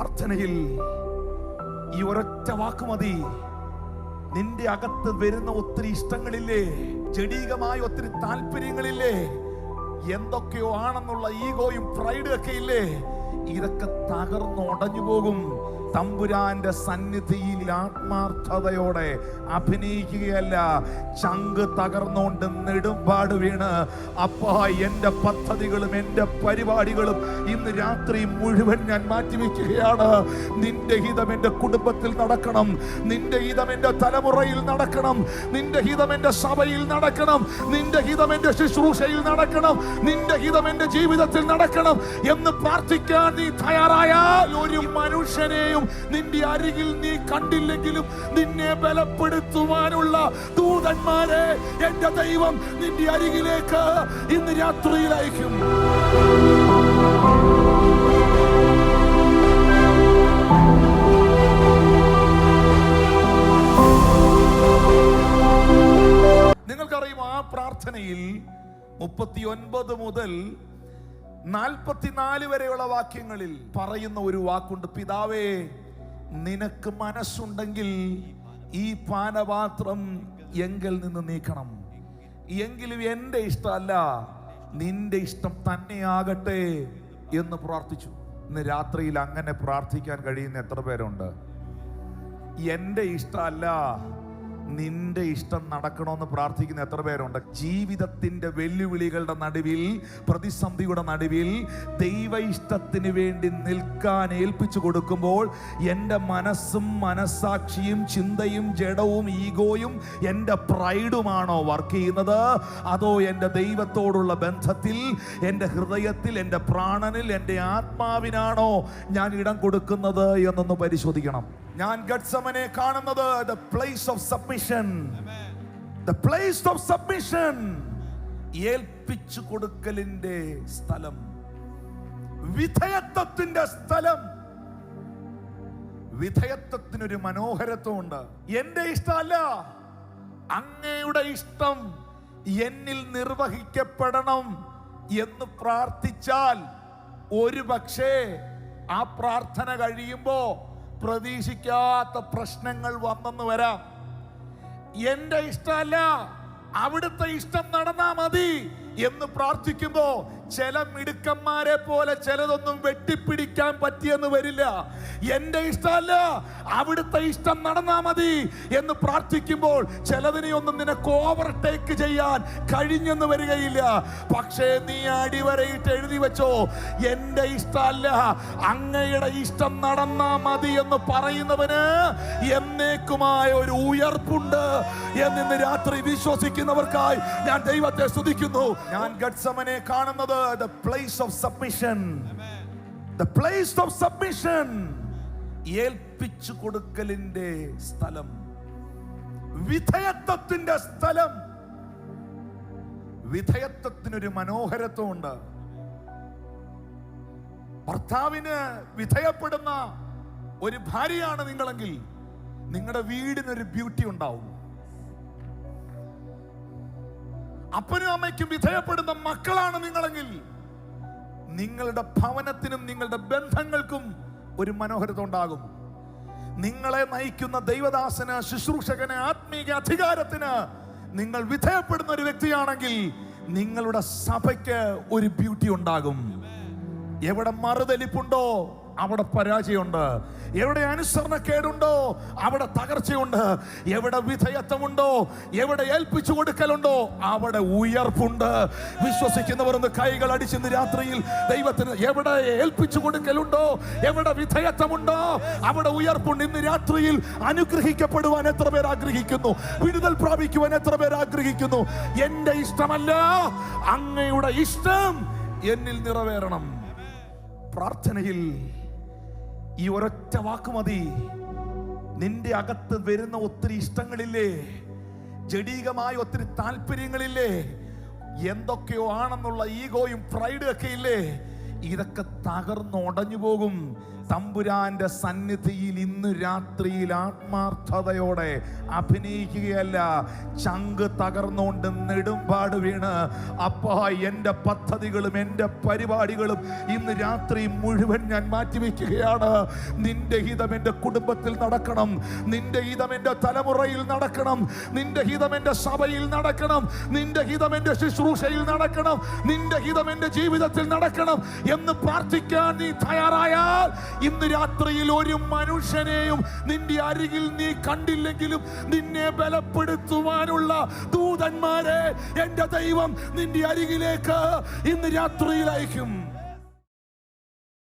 പ്രാർത്ഥനയിൽ ഈ ഒരൊറ്റ വാക്ക് മതി. നിന്റെ അകത്ത് വരുന്ന ഒത്തിരി ഇഷ്ടങ്ങളില്ലേ ജടീകമായ ഒത്തിരി താല്പര്യങ്ങളില്ലേ എന്തൊക്കെയോ ആണെന്നുള്ള ഈഗോയും പ്രൈഡും ഒക്കെ ഇല്ലേ ഇതൊക്കെ തകർന്ന് അടഞ്ഞു പോകും. തമ്പുരാന്റെ സന്നിധിയിൽ ആത്മാർത്ഥതയോടെ അഭിനയിക്കുകയല്ല. ചങ്ക് തകർന്നുകൊണ്ട് നെടുമ്പാട് വീണ്. അപ്പാ എന്റെ പദ്ധതികളും എന്റെ പരിപാടികളും ഇന്ന് രാത്രി മുഴുവൻ ഞാൻ മാറ്റിവെക്കുകയാണ്. നിന്റെ ഹിതം എന്റെ കുടുംബത്തിൽ നടക്കണം. നിന്റെ ഹിതം എന്റെ തലമുറയിൽ നടക്കണം. നിന്റെ ഹിതം എന്റെ സഭയിൽ നടക്കണം. നിന്റെ ഹിതം എന്റെ ശുശ്രൂഷയിൽ നടക്കണം. നിന്റെ ഹിതം എന്റെ ജീവിതത്തിൽ നടക്കണം. എന്ന് പ്രാർത്ഥിക്കാൻ നീ തയ്യാറായാൽ ഒരു മനുഷ്യനെയും നിന്റെ അരികിൽ നീ കണ്ടില്ലെങ്കിലും നിന്നെ ബലപ്പെടുത്തുവാനുള്ള ദൂതന്മാരെ എന്റെ ദൈവം നിന്റെ അരികിലേക്ക് ഇന്ന് രാത്രിയിൽ അയക്കും നിങ്ങൾക്കറിയുമോ ആ പ്രാർത്ഥനയിൽ മുപ്പത്തി ഒൻപത് മുതൽ നാൽപ്പത്തിനാല് വരെയുള്ള വാക്യങ്ങളിൽ പറയുന്ന ഒരു വാക്കുണ്ട്. പിതാവേ നിനക്ക് മനസ്സുണ്ടെങ്കിൽ ഈ പാനപാത്രം എങ്കിൽ നിന്ന് നീക്കണം. എങ്കിലും എന്റെ ഇഷ്ടമല്ല നിന്റെ ഇഷ്ടം തന്നെയാകട്ടെ എന്ന് പ്രാർത്ഥിച്ചു. ഇന്ന് രാത്രിയിൽ അങ്ങനെ പ്രാർത്ഥിക്കാൻ കഴിയുന്ന എത്ര പേരുണ്ട്? എന്റെ ഇഷ്ടമല്ല നിന്റെ ഇഷ്ടം നടക്കണമെന്ന് പ്രാർത്ഥിക്കുന്ന എത്ര പേരുണ്ട്? ജീവിതത്തിന്റെ വെല്ലുവിളികളുടെ നടുവിൽ പ്രതിസന്ധിയുടെ നടുവിൽ ദൈവ ഇഷ്ടത്തിന് വേണ്ടി നിൽക്കാൻ ഏൽപ്പിച്ചു കൊടുക്കുമ്പോൾ എന്റെ മനസ്സും മനസ്സാക്ഷിയും ചിന്തയും ജഡവും ഈഗോയും എന്റെ പ്രൈഡുമാണോ വർക്ക് ചെയ്യുന്നത്? അതോ എന്റെ ദൈവത്തോടുള്ള ബന്ധത്തിൽ എന്റെ ഹൃദയത്തിൽ എന്റെ പ്രാണനിൽ എന്റെ ആത്മാവിനാണോ ഞാൻ ഇടം കൊടുക്കുന്നത് എന്നൊന്ന് പരിശോധിക്കണം. ഞാൻ ഗഡ്സമനെ കാണുന്നത് the place of submission the place of submission ഏൽപ്പിച്ചു കൊടുക്കലിന്റെ സ്ഥലം. വിധേയത്വത്തിന്റെ സ്ഥലം. വിധേയത്വത്തിനൊരു മനോഹരത്വമുണ്ട്. എന്റെ ഇഷ്ടമല്ല. അങ്ങയുടെ ഇഷ്ടം എന്നിൽ നിർവഹിക്കപ്പെടണം എന്ന് പ്രാർത്ഥിച്ചാൽ ഒരു പക്ഷേ ആ പ്രാർത്ഥന കഴിയുമ്പോ പ്രതീക്ഷിക്കാത്ത പ്രശ്നങ്ങൾ വന്നെന്ന് വരാം. എന്റെ ഇഷ്ടമല്ല. അവിടുത്തെ ഇഷ്ടം നടന്നാ മതി എന്ന് പ്രാർത്ഥിക്കുമ്പോ ചില മിടുക്കന്മാരെ പോലെ ചിലതൊന്നും വെട്ടിപ്പിടിക്കാൻ പറ്റിയെന്ന് വരില്ല. എന്റെ ഇഷ്ടമല്ല അവിടുത്തെ ഇഷ്ടം നടന്നാ മതി എന്ന് പ്രാർത്ഥിക്കുമ്പോൾ ചിലതിനെ ഒന്നും നിനക്ക് ഓവർടേക്ക് ചെയ്യാൻ കഴിഞ്ഞെന്ന് വരികയില്ല. പക്ഷേ നീ അടിവരയിട്ട് എഴുതി വെച്ചോ എന്റെ ഇഷ്ടമല്ല അങ്ങയുടെ ഇഷ്ടം നടന്നാ മതി എന്ന് പറയുന്നവന് എന്നേക്കുമായ ഒരു ഉയർപ്പുണ്ട് എന്നിന്ന് രാത്രി വിശ്വസിക്കുന്നവർക്കായി ഞാൻ ദൈവത്തെ സ്തുതിക്കുന്നു. ഞാൻ ഗഡ്സമനെ കാണുന്നത് the place of submission. The place of submission. ഏൽപ്പിച്ചു കൊടുക്കലിന്റെ സ്ഥലം വിധേയത്വത്തിന്റെ സ്ഥലം വിധേയത്വത്തിനൊരു മനോഹരത്വമുണ്ട് ഭർത്താവിന് വിധേയപ്പെടുന്ന ഒരു ഭാര്യയാണ് നിങ്ങളെങ്കിൽ നിങ്ങളുടെ വീടിനൊരു ബ്യൂട്ടി ഉണ്ടാവും അപ്പനും അമ്മയ്ക്കും വിധേയപ്പെടുന്ന മക്കളാണ് നിങ്ങളെങ്കിൽ നിങ്ങളുടെ ഭവനത്തിനും നിങ്ങളുടെ ബന്ധങ്ങൾക്കും ഒരു മനോഹരത ഉണ്ടാകും. നിങ്ങളെ നയിക്കുന്ന ദൈവദാസന് ശുശ്രൂഷകന് ആത്മീയ അധികാരത്തിന് നിങ്ങൾ വിധേയപ്പെടുന്ന ഒരു വ്യക്തിയാണെങ്കിൽ നിങ്ങളുടെ സഭയ്ക്ക് ഒരു ബ്യൂട്ടി ഉണ്ടാകും. എവിടെ മറുതലിപ്പുണ്ടോ അവിടെ പരാജയമുണ്ട്. എവിടെ അനുസരണക്കേടുണ്ടോ അവിടെ തകർച്ചയുണ്ട്. എവിടെ വിധേയത്വമുണ്ടോ എവിടെ ഏൽപ്പിച്ചു കൊടുക്കലുണ്ടോ അവിടെ ഉയർപ്പുണ്ട്. വിശ്വസിക്കുന്നവർ ഒന്ന് കൈകൾ അടിച്ചിന്ന് രാത്രിയിൽ ദൈവത്തിന് എവിടെ ഏൽപ്പിച്ചു കൊടുക്കലുണ്ടോ എവിടെ വിധേയത്വമുണ്ടോ അവിടെ ഉയർപ്പുണ്ട്. ഇന്ന് രാത്രിയിൽ അനുഗ്രഹിക്കപ്പെടുവാൻ എത്ര പേർ ആഗ്രഹിക്കുന്നു? വിടുതൽ പ്രാപിക്കുവാൻ എത്ര പേർ ആഗ്രഹിക്കുന്നു? എന്റെ ഇഷ്ടമല്ല അങ്ങയുടെ ഇഷ്ടം എന്നിൽ നിറവേറണം. പ്രാർത്ഥനയിൽ ഈ ഒരൊറ്റ വാക്ക് മതി. നിന്റെ അകത്ത് വരുന്ന ഒത്തിരി ഇഷ്ടങ്ങളില്ലേ? ജഡീകമായ ഒത്തിരി താല്പര്യങ്ങളില്ലേ? എന്തൊക്കെയോ ആണെന്നുള്ള ഈഗോയും പ്രൈഡും ഒക്കെ ഇല്ലേ? ഇതൊക്കെ തകർന്ന് ഉടഞ്ഞു പോകും. തമ്പുരാന്റെ സന്നിധിയിൽ ഇന്ന് രാത്രിയിൽ ആത്മാർത്ഥതയോടെ അഭിനയിക്കുകയല്ല. ചങ്ക് തകർന്നുകൊണ്ട് നെടുമ്പാട് വീണ്. അപ്പാ എന്റെ പദ്ധതികളും എന്റെ പരിപാടികളും ഇന്ന് രാത്രി മുഴുവൻ ഞാൻ മാറ്റിവെക്കുകയാണ്. നിന്റെ ഹിതം എന്റെ കുടുംബത്തിൽ നടക്കണം. നിന്റെ ഹിതം എന്റെ തലമുറയിൽ നടക്കണം. നിന്റെ ഹിതം എന്റെ സഭയിൽ നടക്കണം. നിന്റെ ഹിതം എന്റെ ശുശ്രൂഷയിൽ നടക്കണം. നിന്റെ ഹിതം എന്റെ ജീവിതത്തിൽ നടക്കണം എന്ന് പ്രാർത്ഥിക്കാൻ നീ തയ്യാറായാൽ ഇന്ന് രാത്രിയിൽ ഒരു മനുഷ്യനെയും നിന്റെ അരികിൽ നീ കണ്ടില്ലെങ്കിലും നിന്നെ ബലപ്പെടുത്തുവാനുള്ള ദൂതന്മാരെ എന്റെ ദൈവം നിന്റെ അരികിലേക്ക് ഇന്ന് രാത്രിയിൽ അയക്കും.